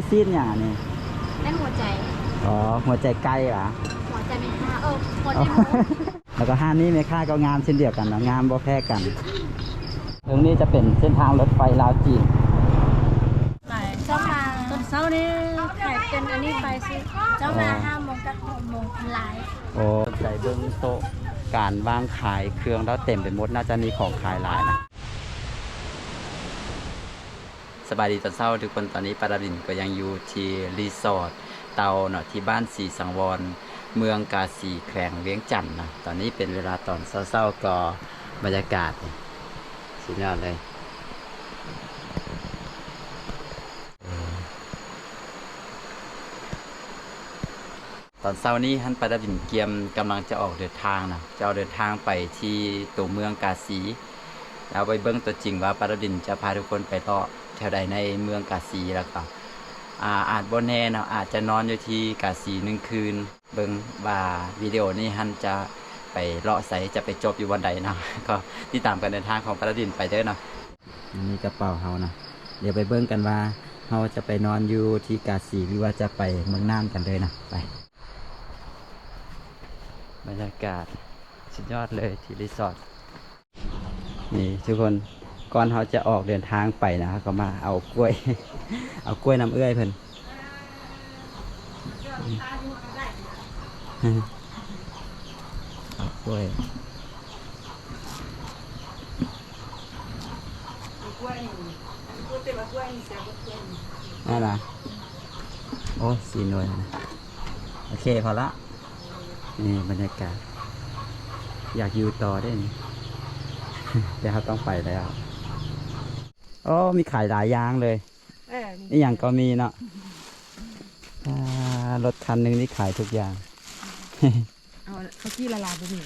นี่ซีดอย่างอันนี้นั่นหัวใจ อ๋อ หัวใจไก่เหรอ หัวใจเป็นค่าเออหัวใจอ๋อหมูแล้วก็ห้านนี้แม่ค่าก็งามเช่นเดียวกันเนาะงามบ่แพ้กันตรงนี้จะเป็นเส้นทางรถไฟลาวจีนเจ้ามาตอนเช้านี้ขายเป็นอันนี้ไปสิเจ้ามาห้าโมงกับหกโมงไลฟ์โอ้ใจเบิ้งโต๊ะการวางขายเครื่องแล้วเต็มไปหมดน่าจะมีของขายหลายนะ สบายดีตอนเช้าทุกคนตอนนี้ปาราบินก็ยังอยู่ที่รีสอร์ทเตาเนาะที่บ้านสีสังวร เมืองกาสีแขวงเวียงจันทน์นะตอนนี้เป็นเวลาตอนเช้าๆก็บรรยากาศสุดยอดเลยตอนเช้านี้ท่านปาราบินเกียมกำลังจะออกเดินทางนะจะออกเดินทางไปที่ตัวเมืองกาสี แล้วไปเบิ้งตัวจริงว่าปาราบินจะพาทุกคนไปเลาะแถวใดในเมืองกาสีแล้วก็อ่าอาจบนแน่เนาะอาจจะนอนอยู่ที่กาสีหนึ่งคืน เบิ้งว่าวิดีโอนี้ฮันจะไปเลาะใสจะไปจบอยู่วันใดเนาะก็ติดตามการเดินทางของปาราดินไปเด้อเนาะนี่กระเป๋าเฮานะเดี๋ยวไปเบิ้งกันว่าเฮาจะไปนอนอยู่ที่กาสีหรือว่าจะไปเมืองน่านกันเลยนะไปบรรยากาศสุดยอดเลยที่รีสอร์ท นี่ทุกคนก่อนเขาจะออกเดินทางไปนะเขาก็มาเอากล้วย เอากล้วยน้ำเอื้อยเพิ่นเอากล้วยนั่นนะโอ้สีหน่วยนะโอเคพอละนี่บรรยากาศ อยากอยู่ต่อได้ เดี๋ยวเขาต้องไปแล้วโอ้มีขายหลายอย่างเลยเออนี่อย่างก็มีเนาะอ่ารถคันหนึ่งนี่ขายทุกอย่าง เอาเขาจี้ละลายไปนี่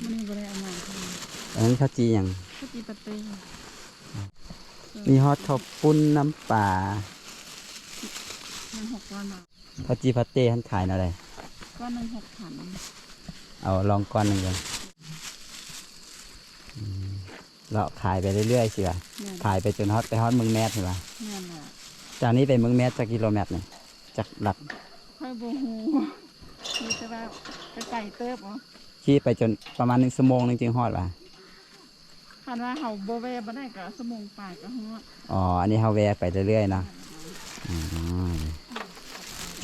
มันนี่บ่ได้เอามาอันนั้นข้าวจีอย่างเขาจี้ปะเต้มีฮอตข้าวปุ้นน้ำปลายังหกก้อนมาข้าวจีพัตเต้ท่านขายอะไรก้อนหนึ่งหกขันเอาลองก้อนหนึ่งเลยอืม เราขายไปเรื่อยๆสิวะเนี่ยขายไปจนฮอตไปฮอตเมืองแมสสิวะเนี่ยน่ะจากนี้ไปเมืองแมสจากกิโลเมตรเนี่ยจากหลักค่อยโบหูมีแต่ว่าไปไก่เติบอ๋อขี่ไปจนประมาณหนึ่งชั่วโมงหนึงจึงฮอดว่ะคันว่าเขาโบเวบ่ได้ก็สมงปลายก็ฮอดอ๋อ อันนี้เฮาแวะไปเรื่อยๆเนาะอ๋อ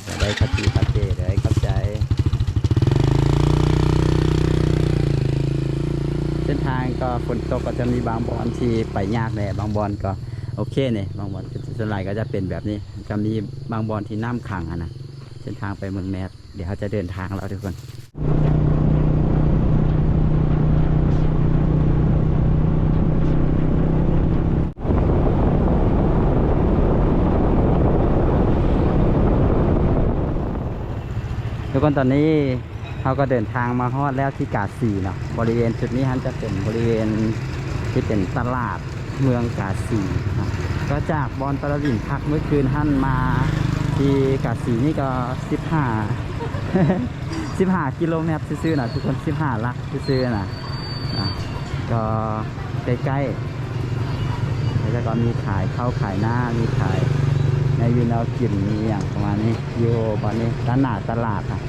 จะได้คัดทีคัดเจเลยเข้าใจ เส้นทาง ก็ฝนตกก็จะมีบางบอนที่ไปยากแหละบางบอนก็โอเคเนี่ยบางบอนส่วนใหญ่ก็จะเป็นแบบนี้จะมีบางบอนที่น้ำขังอะนะเส้นทางไปเมืองแมสเดี๋ยวเขาจะเดินทางแล้วทุกคนทุกคนตอนนี้ เขาก็เดินทางมาฮอดแล้วที่กาสีเนาะบริเวณจุดนี้ฮันจะเป็นบริเวณที่เป็นตลาดเมืองกาสีนะก็จากบอนตะลินพักเมื่อคืนฮันมาที่กาสีนี่ก็สิบห้าสิบห้ากิโลเมตรซื่อๆนะทุกคนสิบห้าลักซื่อๆนะก็ใกล้ๆแล้วก็มีขายข้าวขายหน้ามีขายในยูแนวกินมีอย่างประมาณนี้อยู่บอนนี้ด้านหน้าตลาดอะ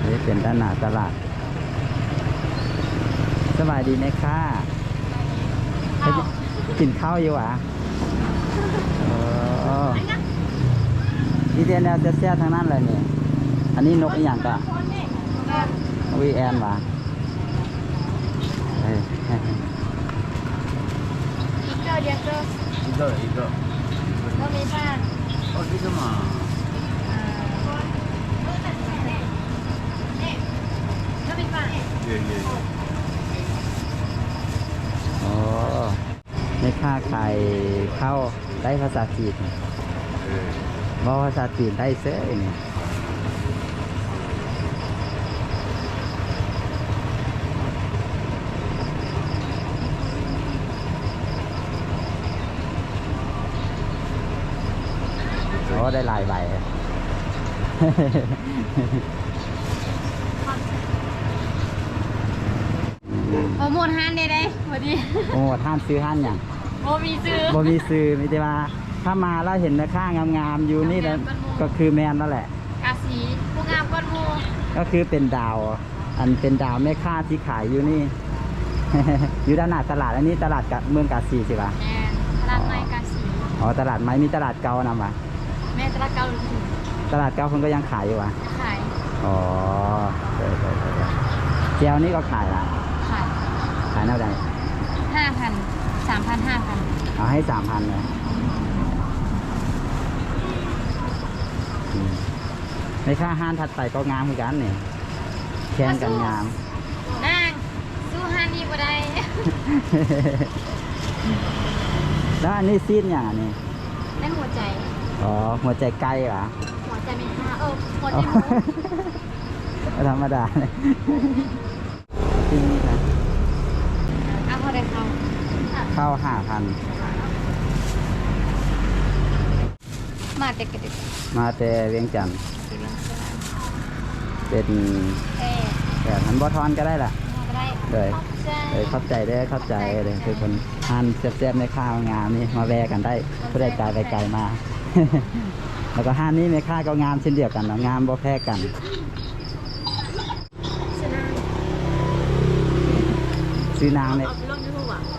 อันนี้เป็นด้านหน้าตลาด สบายดีไหมค่ะกินข้าวอยู่อะเออนี่เดียนแนวเสียๆทางนั้นเลยเนี่ยอันนี้นกอีกอย่างก็วีแอนวะเอ้ยอีกเจ้าเดียวก็อีกก็อีกก็ก็มีบ้านโอ้ที่ก็มา ก็มี โอ้ในค่าขายข้าได้ภาษาจีนบอกภาษาจีนได้เสื้อเนี่ยโอ้ได้ลายใบ โปรโมทฮันได้ได้พอดีโอ้ท่านซื้อท่านอย่างโมมีซื้อ บ่มีซื้อมีแต่ว่าถ้ามาแล้วเห็นแม่ค้างามๆอยู่นี่นะก็คือแมนนั่นแหละ กาสีผู้งามก้อนหมูก็คือเป็นดาว อันเป็นดาวแม่ค้าที่ขายอยู่นี่ อยู่ด้านหน้าตลาดอันนี้ตลาดกะเมืองกาสีสิปะแอนตลาดไม้กาสีอ๋อตลาดไม้มีตลาดเก่านำวะแม่ตลาดเกาหลีตลาดเก่าคนก็ยังขายอยู่วะขายอ๋อเออเออเออเออเจียวนี่ก็ขายละขายขายเท่าไหร่ห้าพันสามพันห้าพันเอาให้สามพันเลยอืมในค่าห้านถัดไปก็งามเหมือนกันนี่แข่งกันงามนางสู้ฮันดีกว่าใดแล้วอันนี้ซีดอย่างอันนี้ได้หัวใจ อ๋อ หัวใจไก่เหรอ หัวใจไม่ห้าเออหัวใจอ๋อหมูธรรมดาเลยที่นี่นะ เอาเขาได้เขา เข้าห้าพัน มาเด็กกระดิกมาแต่เวียงจันทร์เป็นเอ๊ะแบบหันบอทอนก็ได้ล่ะ มาก็ได้เลยใช่เลยเข้าใจได้อเข้าใจเลยคือคนทานแซ่บๆในข้าวงามนี่มาแวะกันได้เพื่อได้กายไปไกลมา แล้วก็ห้านนี้ในข้าก็งามเช่นเดียวกันเนาะงามบ่แพ้กัน ชนะ ซื้อนางในเอาไปลงยูทูบอะ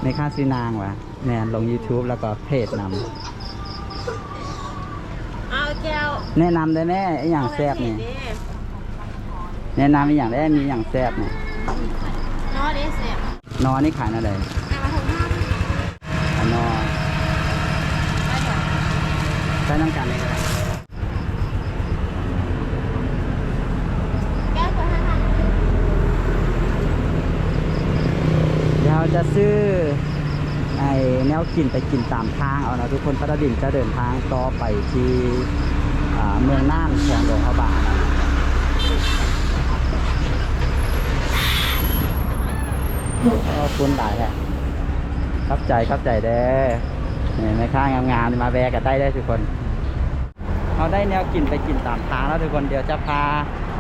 ในค่าซื้อนางวะแนนลง YouTube แล้วก็เพจนเอาแก้วำแนะนำได้แม่ไออย่างแซ่บนี่แนะนำอหย่างได้มีอย่างแซ่บเนี่ยน้อเดเสียนอนี่ขายอะไรอะมาถึงห้าอันนอไปก่อนใช้น้ำกันเลยก็ได้ แก้วตัวห้าพัน เดี๋ยวจะซื้อไอแนว กินไปกินตามทางเอานะทุกคนพัทดินจะเดินทางต่อไปที่เมืองน่านแขวงหลวงพระบางขอบคุณหลายแหละครับใจครับใจเด้เนี่ยในข้างงามๆมาแวะกันได้ได้ทุกคนเราได้แนวกินไปกินตามทางแล้วทุกคนเดี๋ยวจะพา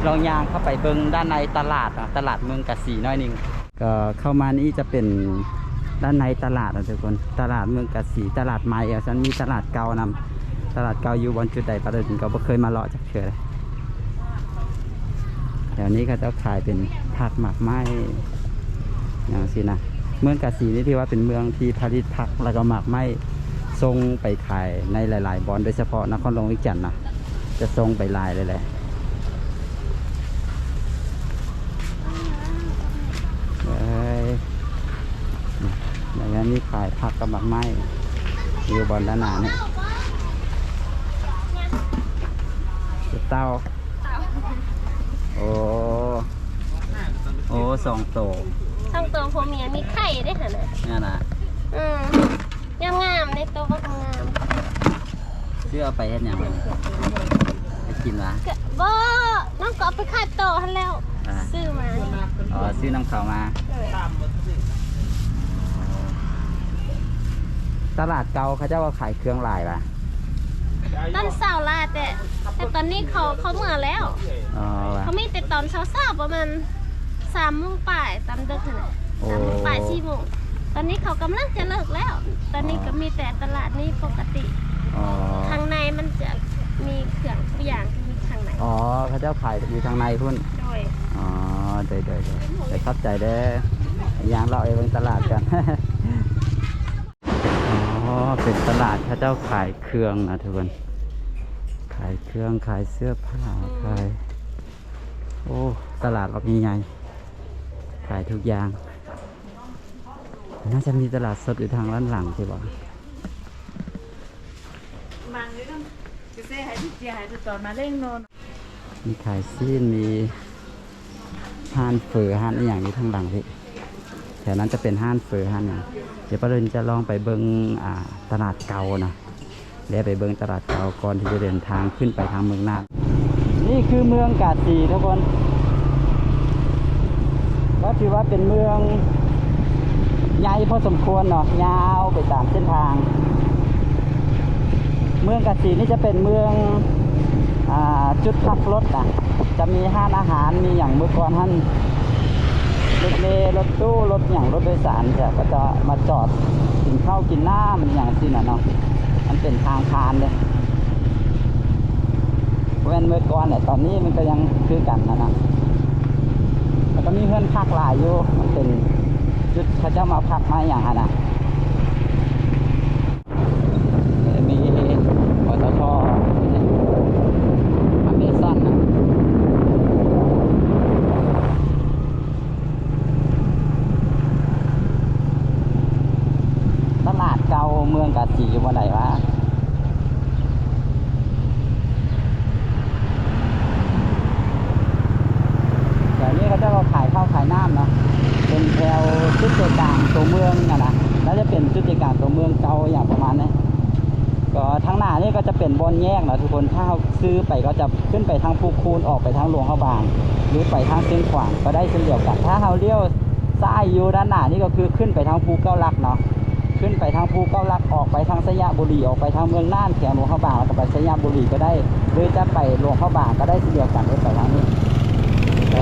ลองยางเข้าไปเบิงด้านในตลาดอะตลาดเมืองกะสีน้อยหนึงก็เข้ามานี่จะเป็น ด้านในตลาดอะทุกคน ตลาดเมืองกะสีตลาดใหม่อะฉันมีตลาดเก่านำตลาดเก่าอยู่บนจุดใดประเด็นก็บ่เคยมาเลาะจักเทื่อเลยแถวนี้ก็จะขายเป็นผักหมักไม้อย่างสินะเมืองกะสีนี่ที่ว่าเป็นเมืองที่ผลิตผักแล้วก็หมักไม้ส่งไปขายในหลาย ๆบอนโดยเฉพาะนครหลวงวิจันทร์นะจะทรงไปลายเลยแหละเอ้ย อย่างนี้มีขายผักกับหมักไม้อยู่บนด้านหน้าเนี่ยเต้า โอ้ โอ้สองโตทั้งตัวผัวเมียมีไข่ด้วยค่ะนะนี่นนะอืมงามงามๆในตัวก็งามเชื่อเอาไปเฮ็ดหยังไงไปกินวะก็บ่น้องก็เอาไปขายต่อทันแล้วอ่าซื้อมา อ๋อ ซื้อน้ำเขาวมา ตลาดเก่าเขาเจ้าว่าขายเครื่องลายปะตอนเช้าลาแต่แต่ตอนนี้เขาเขาเมื่อแล้ว อ๋อวะเขามีแต่ตอนเช้าๆประมาณสามโมงป่ายตามเด็กน่ะโอ้สามโมงป่ายสี่โมงตอนนี้เขากำลังจะเลิกแล้ว ตอนนี้ก็มีแต่ตลาดนี้ปกติอ๋อข้างในมันจะมีเครื่องทุกอย่างที่มีข้างในอ๋อเขาเจ้าขายอยู่ทางในพุ่น โดยอ๋อเดยเดยเดยไปเข้าใจเด้อย่างเราเองตลาดกันอ๋อ เป็นตลาดเขาเจ้าขายเครื่องนะทุกคนขายเครื่องขายเสื้อผ้าขายโอ้ตลาดเรามีไงขายทุกอย่าง น่าจะมีตลาดสดอยู่ทางด้านหลังใช่ปะมันนี่ต้องจะเซ่ให้ที่เจียให้ตอนมาเล่งนอนมีขายซีนมีห้านเฟอห้านอหย่างนี้ทางหลังพี่ แถวนั้นจะเป็นห้านเฟอห้านอย่างเดี๋ยวประเด็นจะลองไปเบิงอ่าตลาดเก่านะเดี๋ยวไปเบิงตลาดเก่าก่อนที่จะเดินทางขึ้นไปทางเมืองนานนี่คือเมืองกาดสีทุกคนก็ถือว่าเป็นเมืองใหญ่พอสมควรเนาะยาวไปตามเส้นทาง เมืองกาดสีนี่จะเป็นเมืองอจุดพักรถนะจะมีห้านอาหารมีอย่างเมื่อก่อนท่าน รถเมล์รถตู้รถอย่างรถโดยสารจะก็จะมาจอดกินข้าวกินน้ำอย่างที่น่ะเนาะมันเป็นทางคานเลยเว้นเมื่อก่อนเนี่ยตอนนี้มันก็ยังคือกันนะนะแล้วก็มีเพื่อนพักหลายอยู่มันเป็นจุดเขาจะมาพักมาอย่างนั้นนะมีปตทอเมซอนนะ ตลาดเก่าเมืองกาสีอยู่บนไหนวะ เดี๋ยวนี้เขาจะมาขายข้าวขายน้ำเนาะเป็นแถวจุดใจกลางตัวเมืองนะนะแล้วจะเป็นจุดใจกลางตัวเมืองเก่าอย่างประมาณนี้ก็ทางหน้านี่ก็จะเป็นบนแยกเนาะทุกคนถ้าเราซื้อไปก็จะขึ้นไปทางภูคูนออกไปทางหลวงเขาบาง หรือไปทางเชียงขวางก็ได้เช่นเดียวกัน ถ้าเราเลี้ยวซ้ายอยู่ด้านหน้านี่ก็คือขึ้นไปทางภูเก้าลักเนาะขึ้นไปทางภูเก้าลักออกไปทางสยามบุรีออกไปทางเมืองน่านแขวงหลวงเข้าบางแล้วก็ไปสยามบุรีก็ได้ หรือจะไปหลวงเข้าบางก็ได้เช่นเดียวกันเลยไปทางนี้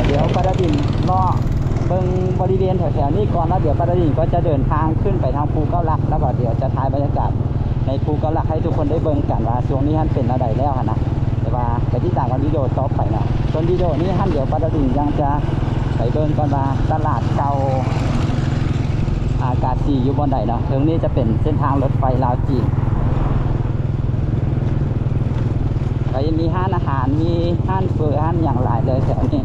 เดี๋ยวปาราดินรอเบิ่งบริเวณแถวๆนี้ก่อนแล้วเดี๋ยวปาราดินก็จะเดินทางขึ้นไปทางภูเก้าลักแล้วก็เดี๋ยวจะถ่ายบรรยากาศในภูเก้าลักให้ทุกคนได้เบิ่งกันว่าช่วงนี้ท่านเป็นอะไรแล้วนะแต่ว่าไปที่ต่างกันวิดีโอต่อไปนะส่วนวิดีโอนี้ท่านเดี๋ยวปาราดินยังจะไปเบิ่งก่อนว่าตลาดเก่าอากาศจีอยู่บนใดเนาะตรงนี้จะเป็นเส้นทางรถไฟลาวจีนก็ยังมีห้านอาหาร มีห้านเฟอร์ห้านอย่างหลายเลยแถวนี้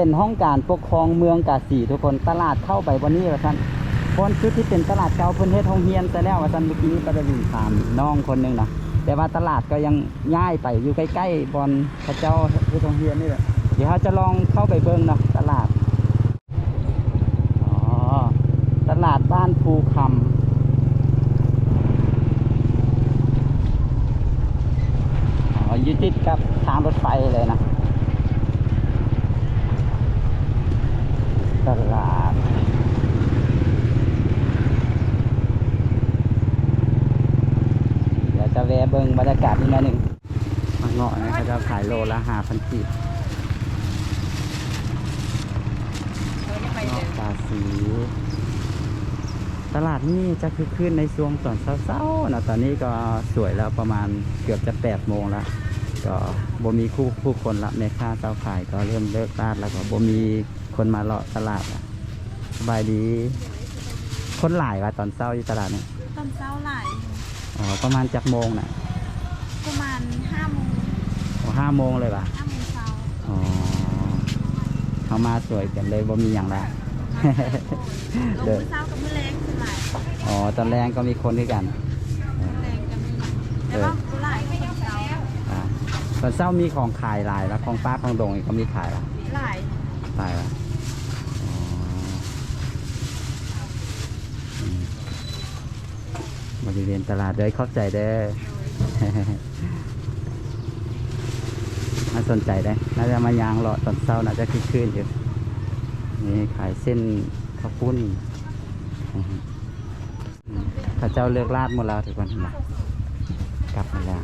เป็นห้องการปกครองเมืองกาสีทุกคนตลาดเข้าไปวันนี้ว่าท่านบอนจุดที่เป็นตลาดเก่าเพิ่นเฮ็ดห้องเฮียนซะแล้วว่าท่านเมื่อกี้ประดิษฐานน้องคนหนึงนะแต่ว่าตลาดก็ยังย้ายไปอยู่ใกล้ๆบอนพระเจ้าเฮ็ดห้องเฮียนนี่แหละเดี๋ยวเราจะลองเข้าไปเบิ่งนะตลาดอ๋อตลาดบ้านภูคำอ๋ออยู่ติดกับทางรถไฟเลยนะ ตลาด เดี๋ยวจะ แวะเบิ่งบรรยากาศนิดหน่อยหนึ่งมาเงาะนะเขาจะขายโลละห้าพันกีบเงาะตาสีตลาดนี้จะคือขึ้นในช่วงตอนเช้าๆนะตอนนี้ก็สวยแล้วประมาณเกือบจะแปดโมงแล้วก็บ่มีคู่ผู้คนละแม่ค้าเจ้าขายก็เริ่มเลิกลาดแล้วก็บ่มีคนมาเลาะตลาดละสบายดี คนหลายว่าตอนเช้าที่ตลาดเนี่ยตอนเช้าหลาย อ๋อประมาณจักโมงน่ะประมาณห้าโมงโอ้ห้าโมงเลยว่ะห้าโมงเช้าอ๋อเขามาสวยกันเลยบ่มีอย่างละลงเดินมื้อเช้ากับมื้อแรงคือหลายอ๋อตอนแรงก็มีคนด้วยกันมื้อแรงจะมีแต่ว่าผู้หลายตอนเช้าอ่าตอนเช้ามีของขายหลายแล้วของป้าของดงอีกก็มีขายละหลาย ขายละอ๋ออืมบ ริเวณตลาดเลยเข้าใจเด้อน่าสนใจได้ น่าจะมายางรอตอนเช้าน่าจะคึกคืนอยู่นี่ขายเส้นข้าวปุ้นพระเจ้าเลือกลาดหมดแล้วทุกคนเห็นกลับมาแล้ว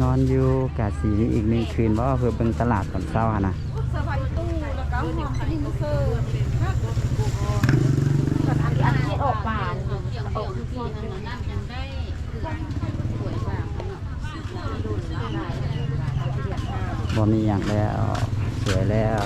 นอนอยู่กาสีอีกหนึ่งคืนเพราะว่าเพื่อเป็นตลาดตอนเช้าอะนะ บานออกที่นั่นน่ะนั่นยังได้สวยกว่าบ่มีอย่างแล้ว สวยแล้ว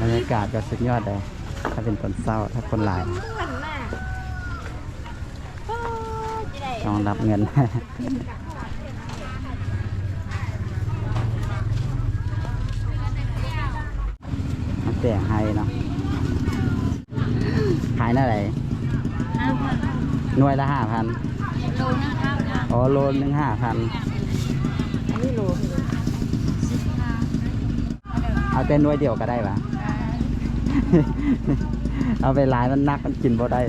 บรรยากาศก็สุดยอดเลย ถ้าเป็นตอนเศร้าถ้าคนหลายต้องรับเงินมันแต่งให้เนาะขายหน้าไหนห้าพันหน่วยละห้าพันโลนึงห้าพันอ๋อโลนึงห้าพันอันนี้โลสิบห้าเอาแต่หน่วยเดียวก็ได้ปะ เอาไปหลายมันนักมันกินบ่ได้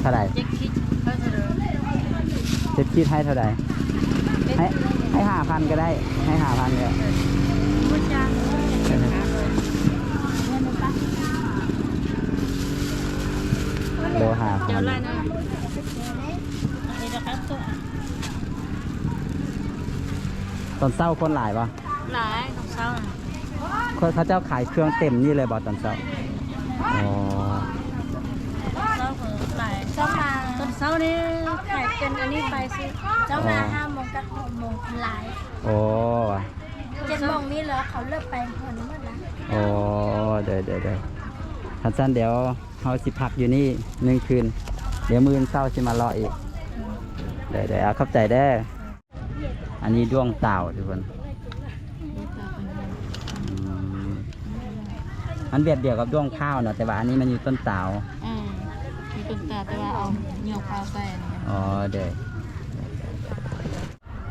เท่าไหร่เจ็ดคิดเจ็ดคิดให้เท่าไหร่ให้ให้ห้าพันก็ได้ ให้ห้าพันเนี่ยโลหาพันไล่นะตอนเศร้าคนหลายปะหลาย เช้าน่ะเขาเจ้าขายเครื่องเต็มนี่เลยบอตอนเศร้าอ๋อเช้าคือหลายเช้ามาตอนเช้านี้ขายเป็นอันนี้ไปสิเช้ามาห้าโมงกับหกโมงหลายโอ้เจ็ดโมงนี้แล้วเขาเลิกไปคนหมดแล้วโอ้เดี๋ยวเดี๋ยวเดี๋ยวทันสั้นเดี๋ยวเขาสิพักอยู่นี่หนึ่งคืน เดี๋ยวมืออนเศร้าสิมารออีกเดี๋ยวเดี๋ยวเข้าใจได้ออันนี้ด้วงเต่าทุกคนอืม มันเบียดเดียวกับด้วงข้าวเนาะแต่ว่าอันนี้มันอยู่ต้นเต่าอ่ามีต้นตาแต่ว่าเอาเหนียวข้าวใส่อันนี้อ๋อเดี๋ยว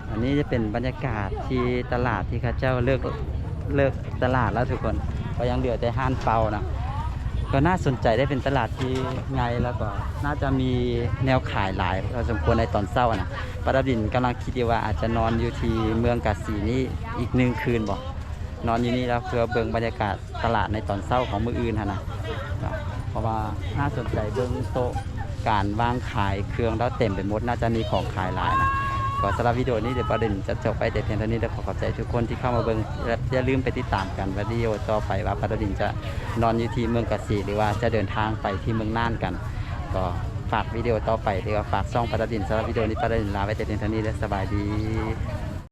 อันนี้จะเป็นบรรยากาศที่ตลาดที่เข้าเจ้าเลิกเลิกตลาดแล้วทุกคนก็ยังเหลือแต่ห้านเปานะก็น่าสนใจได้เป็นตลาดที่ไงแล้วก็น่าจะมีแนวขายหลายพอสมควรในตอนเช้านะปราบินกำลังคิดอยู่ว่าอาจจะนอนอยู่ที่เมืองกาสีนี้อีกหนึ่งคืนบอก นอนอยู่นี่แล้วเพื่อเบิ่งบรรยากาศตลาดในตอนเช้าของมืออื่นหั่นะเพราะว่าน่าสนใจเบื้องโต๊ะการวางขายเครื่องแล้วเต็มไปหมดน่าจะมีของขายหลายนะก็สำหรับวิดีโอนี้เดี๋ยวประเด็นจะจบไปแต่เพียงเท่านี้เดี๋ยวขอขอบใจทุกคนที่เข้ามาเบิ่งและอย่าลืมไปติดตามกันวิดีโอต่อไปว่าประเด็นจะนอนอยู่ที่เมืองกะสีหรือว่าจะเดินทางไปที่เมืองน่านกัน ก็ฝากวิดีโอต่อไปหรือว่าฝากช่องประเด็นสำหรับวิดีโอนี้ประเด็นลาไปแต่เพียงเท่านี้และสบายดี